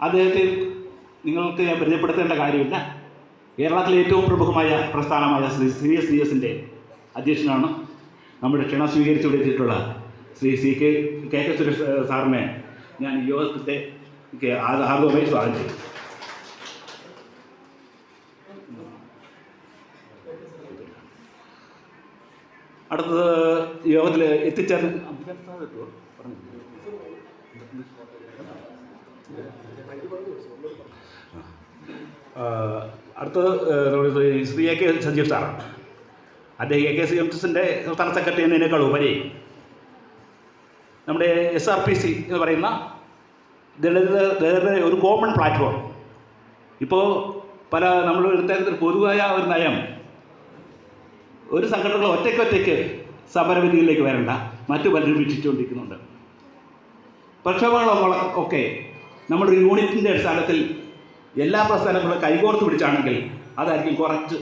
അദ്ദേഹത്തെ നിങ്ങൾക്ക് ഞാൻ പരിചയപ്പെടുത്തേണ്ട കാര്യമില്ല. കേരളത്തിലെ ഏറ്റവും പ്രമുഖമായ പ്രസ്ഥാനമായ ശ്രീ സി എസ് ഡി എസിന്റെ അധ്യക്ഷനാണ് നമ്മുടെ ക്ഷണം സ്വീകരിച്ചു വിളിച്ചിട്ടുള്ള Shri C K K K Suresh സാറിനെ ഞാൻ യോഗത്തെ ക്ക് സ്വാഗതം ചെയ്യും. അടുത്തത് യോഗത്തിൽ എത്തിച്ചേർന്ന് അടുത്തത് നമ്മുടെ ശ്രീ എ കെ സഞ്ജീവ് സാറാണ് അദ്ദേഹം എ കെ സി എസിന്റെ സംസ്ഥാന സെക്രട്ടറി എന്നതിനേക്കാൾ ഉപരി നമ്മുടെ എസ് ആർ പി സി എന്ന് പറയുന്ന ദളിത് ദളിത ഒരു കോമൺ പ്ലാറ്റ്ഫോം ഇപ്പോൾ പല നമ്മൾ എടുത്ത പൊതുവായ ഒരു നയം ഒരു സംഘടനകൾ ഒറ്റയ്ക്കൊറ്റയ്ക്ക് സമരവിധിയിലേക്ക് വരണ്ട മറ്റു പലരും വീക്ഷിച്ചുകൊണ്ടിരിക്കുന്നുണ്ട് പ്രക്ഷോഭങ്ങൾ ഒക്കെ നമ്മുടെ യൂണിറ്റിന്റെ അടിസ്ഥാനത്തിൽ എല്ലാ പ്രസ്ഥാനങ്ങളും കൈകോർത്ത് പിടിച്ചാണെങ്കിൽ അതായിരിക്കും കുറച്ച്